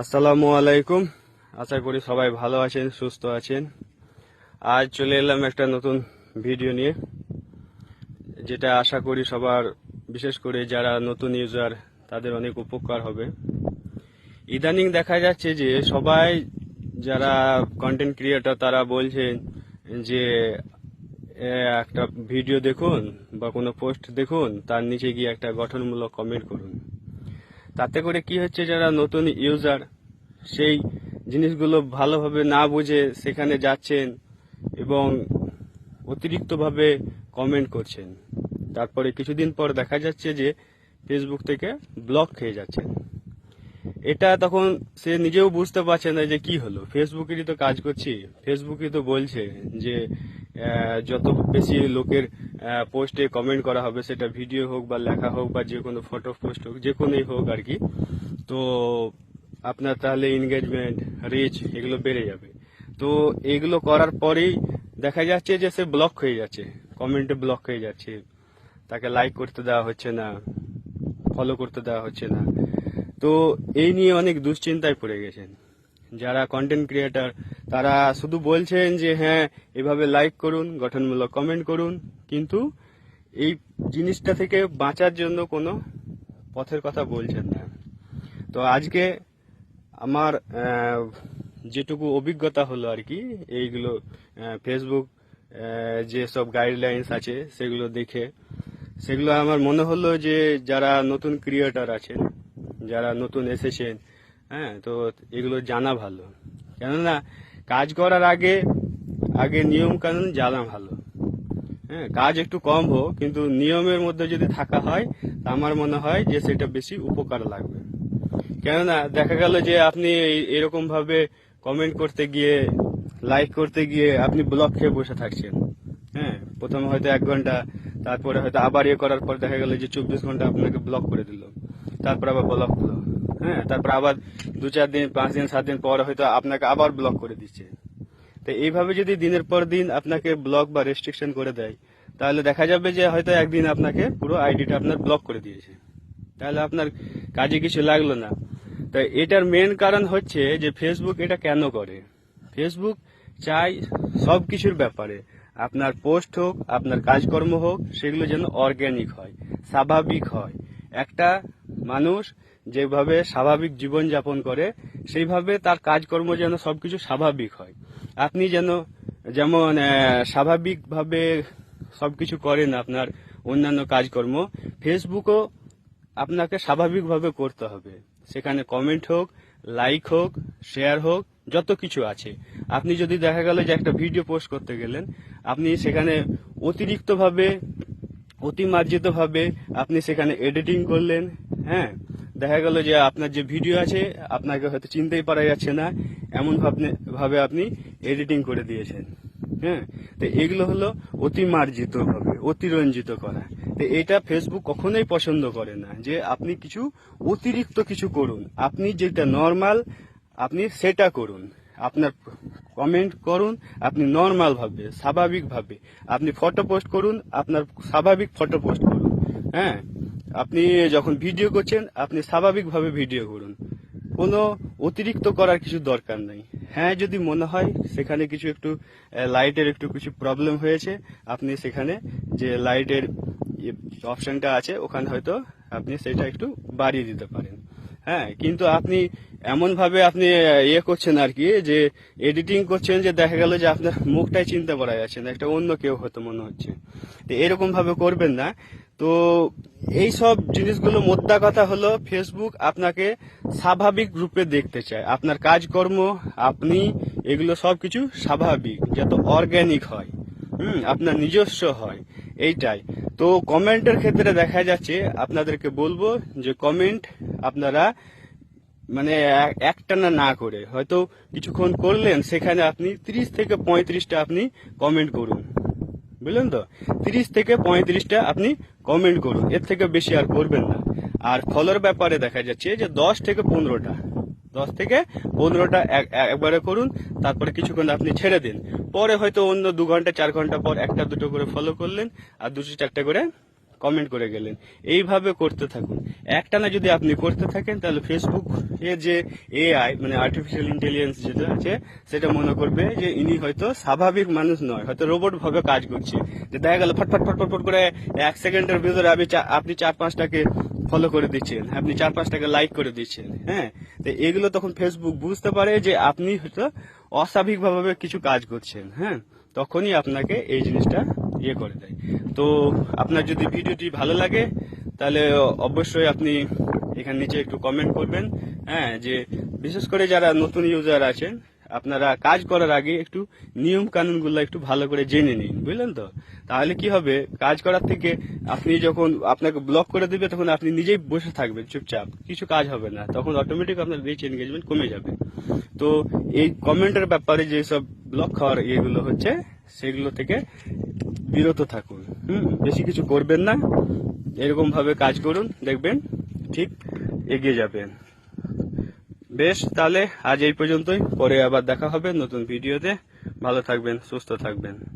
আসসালামু আলাইকুম। আশা করি সবাই ভালো আছেন, সুস্থ আছেন। আজ চলে এলাম একটা নতুন ভিডিও নিয়ে, যেটা আশা করি সবার, বিশেষ করে যারা নতুন ইউজার তাদের অনেক উপকার হবে। ইদানিং দেখা যাচ্ছে যে সবাই যারা কন্টেন্ট ক্রিয়েটর তারা বলছেন যে একটা ভিডিও দেখুন বা কোনো পোস্ট দেখুন, তার নিচে গিয়ে একটা গঠনমূলক কমেন্ট করুন। তাতে করে কি হচ্ছে, যারা নতুন ইউজার সেই জিনিসগুলো ভালোভাবে না বুঝে সেখানে যাচ্ছেন এবং অতিরিক্তভাবে কমেন্ট করছেন। তারপরে কিছুদিন পর দেখা যাচ্ছে যে ফেসবুক থেকে ব্লক খেয়ে যাচ্ছেন। এটা তখন সে নিজেও বুঝতে পারছে না যে কি হলো। ফেসবুকেরই তো কাজ করছি। ফেসবুকই তো বলছে যে যত বেশি লোকের পোস্টে কমেন্ট করা হবে, সেটা ভিডিও হোক বা লেখা হোক বা যে কোনো ফটো পোস্ট হোক, যে কোনোই হোক আর কি, তো আপনার তাহলে এনগেজমেন্ট রিচ এগুলো বেড়ে যাবে। তো এগুলো করার পরেই দেখা যাচ্ছে যে সে ব্লক হয়ে যাচ্ছে কমেন্টে ব্লক হয়ে যাচ্ছে। তাকে লাইক করতে দেওয়া হচ্ছে না ফলো করতে দেওয়া হচ্ছে না। তো এই নিয়ে অনেক দুশ্চিন্তায় পড়ে গেছেন। যারা কন্টেন্ট ক্রিয়েটার তারা শুধু বলছেন যে হ্যাঁ এভাবে লাইক করুন গঠনমূলক কমেন্ট করুন কিন্তু এই জিনিসটা থেকে বাঁচার জন্য কোনো পথের কথা বলছেন না। তো আজকে আমার যেটুকু অভিজ্ঞতা হলো আর কি এইগুলো ফেসবুক আহ, যে সব গাইডলাইন্স আছে সেগুলো দেখে সেগুলো আমার মনে হলো যে যারা নতুন ক্রিয়েটার আছেন যারা নতুন এসেছেন হ্যাঁ তো এগুলো জানা ভালো। কেননা, কাজ করার আগে আগে নিয়ম কানুন জানা ভালো। হ্যাঁ কাজ একটু কম হোক, কিন্তু নিয়মের মধ্যে যদি থাকা হয়, তা আমার মনে হয় যে সেটা বেশি উপকার লাগবে। কেননা, দেখা গেল যে আপনি এরকম ভাবে কমেন্ট করতে গিয়ে লাইক করতে গিয়ে আপনি ব্লক খেয়ে বসে থাকছেন। হ্যাঁ প্রথমে হয়তো এক ঘণ্টা, তারপরে হয়তো আবার ইয়ে করার পর দেখা গেল যে চব্বিশ ঘণ্টা আপনাকে ব্লক করে দিল। তারপর আবার ব্লক দিল। হ্যাঁ তারপর আবার দু চার দিন, পাঁচ দিন, সাত দিন পর হয়তো আপনাকে আবার ব্লক করে দিচ্ছে। তো এইভাবে যদি দিনের পর দিন আপনাকে ব্লক বা রেস্ট্রিকশন করে দেয়, তাহলে দেখা যাবে যে হয়তো একদিন আপনাকে পুরো আইডিটা আপনার ব্লক করে দিয়েছে। তাহলে আপনার কাজে কিছু লাগল না। তো এটার মেন কারণ হচ্ছে যে ফেসবুক এটা কেন করে? ফেসবুক চাই সব কিছুর ব্যাপারে। আপনার পোস্ট হোক, আপনার কাজকর্ম হোক, সেগুলো যেন অর্গ্যানিক হয়, স্বাভাবিক হয়। একটা মানুষ যেভাবে স্বাভাবিক জীবন যাপন করে, সেইভাবে তার কাজকর্ম যেন সবকিছু স্বাভাবিক হয়। আপনি যেন, যেমন স্বাভাবিকভাবে সবকিছু করেন আপনার অন্যান্য কাজকর্ম ফেসবুকও আপনাকে স্বাভাবিকভাবে করতে হবে। সেখানে কমেন্ট হোক লাইক হোক শেয়ার হোক, যত কিছু আছে। আপনি যদি দেখা গেল যে একটা ভিডিও পোস্ট করতে গেলেন, আপনি সেখানে অতিরিক্তভাবে, অতিমার্জিতভাবে আপনি সেখানে এডিটিং করলেন হ্যাঁ দেখা গেল যে আপনার যে ভিডিও আছে, আপনাকে হয়তো চিনতেই পারা যাচ্ছে না, এমন ভাবে আপনি এডিটিং করে দিয়েছেন। হ্যাঁ তো এগুলো হলো অতিমার্জিত ভাবে, অতিরঞ্জিত করা। তো এটা ফেসবুক কখনোই পছন্দ করে না যে আপনি কিছু অতিরিক্ত কিছু করুন। আপনি যেটা নর্মাল আপনি সেটা করুন। আপনার কমেন্ট করুন, আপনি নর্মাল ভাবে, স্বাভাবিক ভাবে। আপনি ফটো পোস্ট করুন, আপনার স্বাভাবিক ফটো পোস্ট করুন। হ্যাঁ আপনি যখন ভিডিও করছেন, আপনি স্বাভাবিকভাবে ভিডিও করুন। কোনো অতিরিক্ত করার কিছু দরকার নেই। হ্যাঁ যদি মনে হয় সেখানে কিছু একটু লাইটের একটু কিছু প্রবলেম হয়েছে, আপনি সেখানে যে লাইটের অপশনটা আছে, ওখানে হয়তো আপনি সেটা একটু বাড়িয়ে দিতে পারেন। হ্যাঁ কিন্তু আপনি এমন ভাবে আপনি ইয়ে করছেন আর কি, যে এডিটিং করছেন যে দেখা গেল যে আপনার মুখটাই চিন্তা করা যাচ্ছে না, একটা অন্য কেউ হয়তো মনে হচ্ছে। তো এরকম ভাবে করবেন না। তো এই সব জিনিসগুলো মোদ্দা কথা হলো ফেসবুক আপনাকে স্বাভাবিক রূপে দেখতে চায়। আপনার কাজকর্ম, আপনি এগুলো সবকিছু স্বাভাবিক, যত অর্গানিক হয়, হুম, আপনার নিজস্ব হয়, এইটাই। তো কমেন্টের ক্ষেত্রে দেখা যাচ্ছে, আপনাদেরকে বলব যে কমেন্ট আপনারা মানে এক- একটানা না করে, হয়তো কিছুক্ষণ করলেন, সেখানে আপনি ত্রিশ থেকে পঁয়ত্রিশটা আপনি কমেন্ট করুন। বুঝলেন তো? তিরিশ থেকে পঁয়ত্রিশটা আপনি কমেন্ট করুন। এর থেকে বেশি আর করবেন না। আর ফলের ব্যাপারে দেখা যাচ্ছে যে দশ থেকে পনেরোটা, দশ থেকে পনেরোটা এক- একবারে করুন, তারপরে কিছুক্ষণ আপনি ছেড়ে দিন। পরে হয়তো অন্য দু ঘণ্টা, চার ঘণ্টা পর একটা দুটো করে ফলো করলেন, আর দুটো চারটা করে কমেন্ট করে গেলেন। এইভাবে করতে থাকুন। একটানা যদি আপনি করতে থাকেন, তাহলে ফেসবুক এর যে এআই মানে আর্টিফিশিয়াল ইন্টেলিজেন্স যেটা আছে, সেটা মনে করবে যে ইনি হয়তো স্বাভাবিক মানুষ নয়, হয়তো রোবট ভাবে কাজ করছে। যে দেখা গেল ফটফট ফটফট ফট করে এক সেকেন্ডের ভিতরে আপনি আপনি চার পাঁচটাকে ফলো করে দিচ্ছেন, আপনি চার পাঁচটাকে লাইক করে দিচ্ছেন হ্যাঁ? তো এগুলো তখন ফেসবুক বুঝতে পারে যে আপনি হয়তো অস্বাভাবিকভাবে কিছু কাজ করছেন হ্যাঁ? তখনই আপনাকে এই জিনিসটা ইয়ে করে দেয়। তো আপনার যদি ভিডিওটি ভালো লাগে, তাহলে অবশ্যই আপনি এখানে নিচে একটু কমেন্ট করবেন হ্যাঁ যে বিশেষ করে যারা নতুন ইউজার আছেন, আপনারা কাজ করার আগে একটু নিয়ম কানুনগুলো একটু ভালো করে জেনে নিন, বুঝলেন তো? তাহলে কি হবে? কাজ করার থেকে আপনি যখন আপনাকে ব্লক করে দেবে, তখন আপনি নিজেই বসে থাকবেন চুপচাপ। কিছু কাজ হবে না, তখন অটোমেটিক আপনার রিচ এনগেজমেন্ট কমে যাবে। তো এই কমেন্টের ব্যাপারে যেসব ব্লক খাওয়ার ইয়েগুলো হচ্ছে, সেগুলো থেকে বিরত থাকুন। হুম। বেশি কিছু করবেন না। এরকম ভাবে কাজ করুন দেখবেন ঠিক এগিয়ে যাবেন। বেশ তাহলে আজ এই পর্যন্তই। পরে আবার দেখা হবে নতুন ভিডিওতে। ভালো থাকবেন সুস্থ থাকবেন।